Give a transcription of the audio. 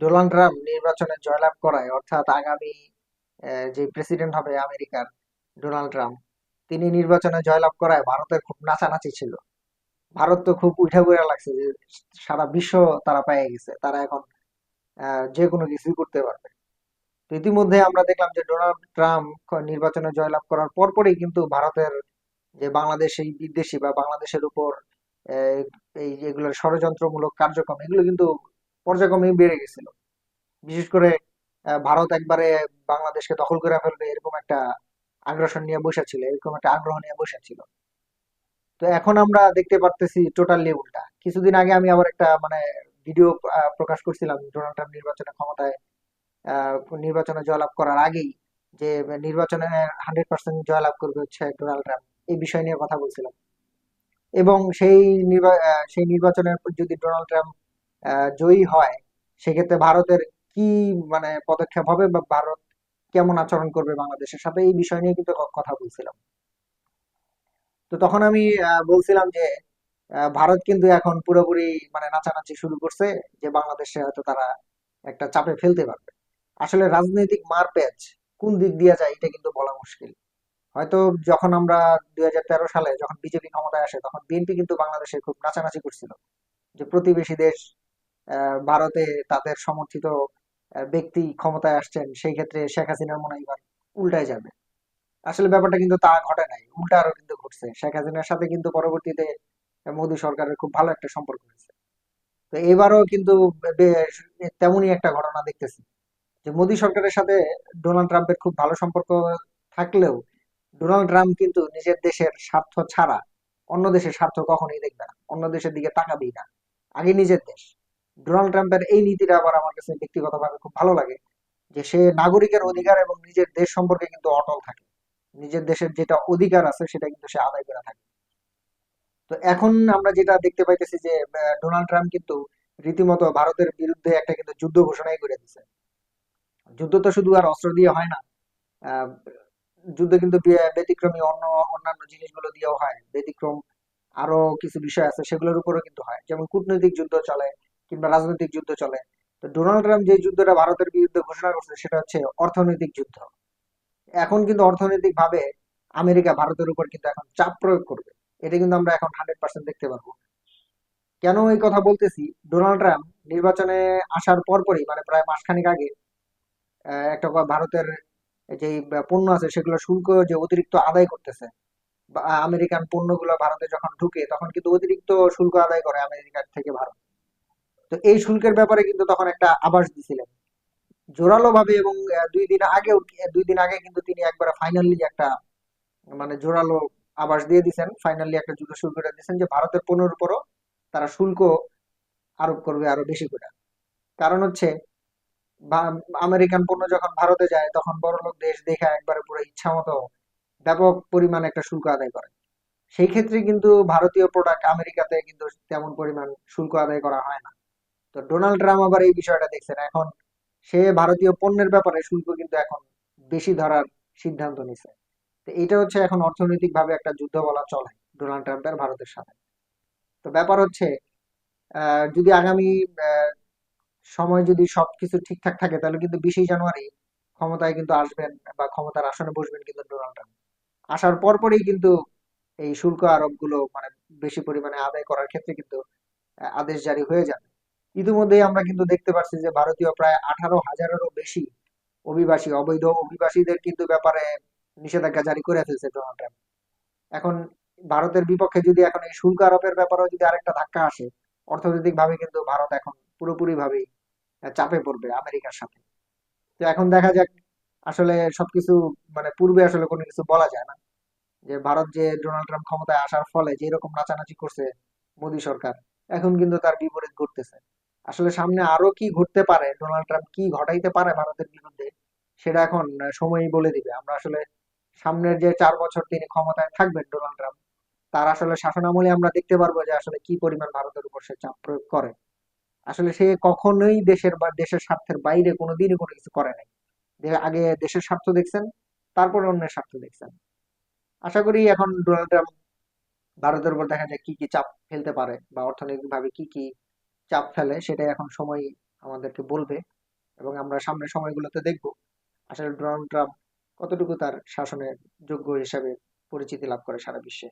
Donald Trump নির্বাচনে জয়লাভ করায়, অর্থাৎ আগামী যে প্রেসিডেন্ট হবে আমেরিকার ডোনাল্ড ট্রাম্প, তিনি নির্বাচনে জয়লাভ করায় ভারতের খুব নাচানাচি ছিল। ভারত তো খুব উঠে পড়ে লাগছে যে সারা বিশ্ব তারা পেয়ে গেছে, তারা এখন যে কোনো কিছুই করতে পারবে। তো ইতিমধ্যে আমরা দেখলাম যে ডোনাল্ড ট্রাম্প নির্বাচনে জয়লাভ করার পরপরই কিন্তু ভারতের যে বাংলাদেশ, এই বিদ্বেষী বা বাংলাদেশের উপর এই যেগুলো ষড়যন্ত্রমূলক কার্যক্রম, এগুলো কিন্তু পর্যায়ক্রমেই বেড়ে গেছিল। বিশেষ করে ভারত একবারে বাংলাদেশকে দখল করে ফেলবে এরকম একটা আগ্রাসন নিয়ে বসেছিল এরকম একটা আগ্রহ নিয়ে বসেছিল তো এখন আমরা দেখতে পারতেছি টোটালি উল্টা। কিছুদিন আগে আমি আবার একটা মানে ভিডিও প্রকাশ করছিলাম ডোনাল্ড ট্রাম্প নির্বাচনে ক্ষমতায় নির্বাচনে জয়লাভ করার আগেই যে, নির্বাচনে হান্ড্রেড পার্সেন্ট জয়লাভ করবে হচ্ছে ডোনাল্ড ট্রাম্প এই বিষয় নিয়ে কথা বলছিলাম। এবং সেই সেই নির্বাচনে যদি ডোনাল্ড ট্রাম্প জয়ী হয়, সেক্ষেত্রে ভারতের কি মানে পদক্ষেপ হবে বা ভারত কেমন আচরণ করবে বাংলাদেশের সাথে? এই বিষয় নিয়ে কিন্তু কথা বলছিলাম। তো তখন আমি বলছিলাম যে ভারত কিন্তু এখন পুরোপুরি মানে নাচানাচি শুরু করছে যে বাংলাদেশে হয়তো তারা একটা চাপে ফেলতে পারবে। আসলে রাজনৈতিক মারপ্যাচ কোন দিক দিয়ে যায় এটা কিন্তু বলা মুশকিল। হয়তো যখন আমরা দুই হাজার তেরো সালে যখন বিজেপি ক্ষমতায় আসে, তখন বিএনপি কিন্তু বাংলাদেশে খুব নাচানাচি করছিল। যে প্রতিবেশী দেশ ভারতে তাদের সমর্থিত ব্যক্তি ক্ষমতায় আসছেন, সেই ক্ষেত্রে শেখ হাসিনার মনে হয় উল্টায় যাবে। আসলে ব্যাপারটা কিন্তু তা ঘটে নাই উল্টা আরও কিন্তু ঘটছে। শেখ হাসিনার সাথে কিন্তু পরবর্তীতে মোদী সরকারের খুব ভালো একটা সম্পর্ক হয়েছে। তো এবারও কিন্তু তেমনই একটা ঘটনা দেখতেছি। যে মোদী সরকারের সাথে ডোনাল্ড ট্রাম্পের খুব ভালো সম্পর্ক থাকলেও ডোনাল্ড ট্রাম্প কিন্তু নিজের দেশের স্বার্থ ছাড়া অন্য দেশের স্বার্থ কখনোই দেখবে না, অন্য দেশের দিকে তাকাবেই না। আগে নিজের দেশ। ডোনাল্ড ট্রাম্পের এই নীতিটা আবার আমার কাছে ব্যক্তিগতভাবে খুব ভালো লাগে, যে সে নাগরিকের অধিকার এবং নিজের দেশ সম্পর্কে কিন্তু অটল থাকে। নিজের দেশের যেটা অধিকার আছে সেটা কিন্তু সে আদায় করে থাকে। তো এখন আমরা যেটা দেখতে পাইতেছি যে ডোনাল্ড ট্রাম্প কিন্তু রীতিমতো ভারতের বিরুদ্ধে একটা কিন্তু যুদ্ধ ঘোষণাই করে দিছে। যুদ্ধ তো শুধু আর অস্ত্র দিয়ে হয় না যুদ্ধ কিন্তু ব্যতিক্রমী অন্য, অন্যান্য জিনিসগুলো দিয়েও হয়। ব্যতিক্রম আরও কিছু বিষয় আছে সেগুলোর উপরও কিন্তু হয়। যেমন কূটনৈতিক যুদ্ধ চলে কিংবা রাজনৈতিক যুদ্ধ চলে। তো ডোনাল্ড ট্রাম্প যে যুদ্ধটা ভারতের বিরুদ্ধে ঘোষণা করছে, সেটা হচ্ছে অর্থনৈতিক যুদ্ধ। এখন কিন্তু অর্থনৈতিক ভাবে আমেরিকা ভারতের উপর কিন্তু এখন চাপ প্রয়োগ করবে। এটা কিন্তু আমরা এখন হান্ড্রেড পার্সেন্ট দেখতে পারব। কেন এই কথা বলতেছি? ডোনাল্ড ট্রাম্প নির্বাচনে আসার পরপরই মানে প্রায় মাসখানেক আগে একটা ভারতের যে পণ্য আছে, সেগুলো শুল্ক যে অতিরিক্ত আদায় করতেছে আমেরিকান পণ্যগুলো ভারতে যখন ঢুকে, তখন কিন্তু অতিরিক্ত শুল্ক আদায় করে আমেরিকার থেকে ভারত। তো এই শুল্কের ব্যাপারে কিন্তু তখন একটা আভাস দিছিলেন। জোরালো ভাবে এবং দুই দিন আগেও দুই দিন আগে কিন্তু তিনি একবার ফাইনালি একটা মানে জোরালো আভাস দিয়ে দিছেন। ফাইনালি একটা যুদ্ধ শুরু করে দিয়েছেন যে ভারতের পণ্যের উপরও তারা শুল্ক আরোপ করবে আরও বেশি করে। কারণ হচ্ছে আমেরিকান পণ্য যখন ভারতে যায়, তখন বড়লোক দেশ দেখে একবারে পুরো ইচ্ছা মতো ব্যাপক পরিমাণে একটা শুল্ক আদায় করে। সেই ক্ষেত্রে কিন্তু ভারতীয় প্রোডাক্ট আমেরিকাতে কিন্তু তেমন পরিমাণ শুল্ক আদায় করা হয় না। তো ডোনাল্ড ট্রাম্প আবার এই বিষয়টা দেখছেন। এখন সে ভারতীয় পণ্যের ব্যাপারে শুল্ক কিন্তু এখন বেশি ধরার সিদ্ধান্ত নিছে। তো এটা হচ্ছে এখন অর্থনৈতিক ভাবে একটা যুদ্ধ বলা চলে ডোনাল্ড ট্রাম্পের ভারতের সাথে। তো ব্যাপার হচ্ছে যদি আগামী সময় যদি সবকিছু ঠিকঠাক থাকে, তাহলে কিন্তু বিশে জানুয়ারি ক্ষমতায় কিন্তু আসবেন বা ক্ষমতার আসনে বসবেন কিন্তু ডোনাল্ড ট্রাম্প আসার পরপরই কিন্তু এই শুল্ক আরোপগুলো মানে বেশি পরিমাণে আদায় করার ক্ষেত্রে কিন্তু আদেশ জারি হয়ে যাবে। ইতিমধ্যেই আমরা কিন্তু দেখতে পাচ্ছি যে ভারতীয় প্রায় আঠারো হাজারেরও বেশি অভিবাসী অবৈধ অভিবাসীদের কিন্তু ব্যাপারে নিষেধাজ্ঞা জারি করে ফেলছে ডোনাল্ড ট্রাম্প এখন ভারতের বিপক্ষে যদি এখন এই শুল্ক আরোপের ব্যাপারেও যদি আরেকটা ধাক্কা আসে অর্থনৈতিক ভাবে কিন্তু ভারত এখন পুরোপুরি আহ, চাপে পড়বে আমেরিকার সাথে। তো এখন দেখা যাক আসলে সবকিছু মানে পূর্বে আসলে কোনো কিছু বলা যায় না। যে ভারত যে ডোনাল্ড ট্রাম্প ক্ষমতায় আসার ফলে যে রকম নাচানাচি করছে মোদী সরকার এখন কিন্তু তার বিপরীত ঘটতেছে। আসলে সামনে আরও কি ঘটতে পারে, ডোনাল্ড ট্রাম্প কি ঘটাইতে পারে ভারতের বিরুদ্ধে, সেটা এখন সময়ই বলে দিবে। আমরা আসলে সামনের যে চার বছর তিনি ক্ষমতায় থাকবেন ডোনাল্ড ট্রাম্প, তার আসলে শাসনামলে আমরা দেখতে পারব যে আসলে কি পরিমাণ ভারতের উপর সে চাপ প্রয়োগ করে। আসলে সে কখনোই দেশের বা দেশের স্বার্থের বাইরে কোনোদিনই কোনো কিছু করে নাই। আগে দেশের স্বার্থ দেখছেন, তারপরে অন্যের স্বার্থ দেখছেন। আশা করি এখন ডোনাল্ড ট্রাম্প ভারতের উপর দেখা যায় কি কি চাপ ফেলতে পারে বা অর্থনৈতিক ভাবে কি কি চাপ ফেলে, সেটাই এখন সময় আমাদেরকে বলবে এবং আমরা সামনের সময়গুলোতে দেখব। আসলে ডোনাল্ড ট্রাম্প কতটুকু তার শাসনের যোগ্য হিসাবে পরিচিতি লাভ করে সারা বিশ্বে?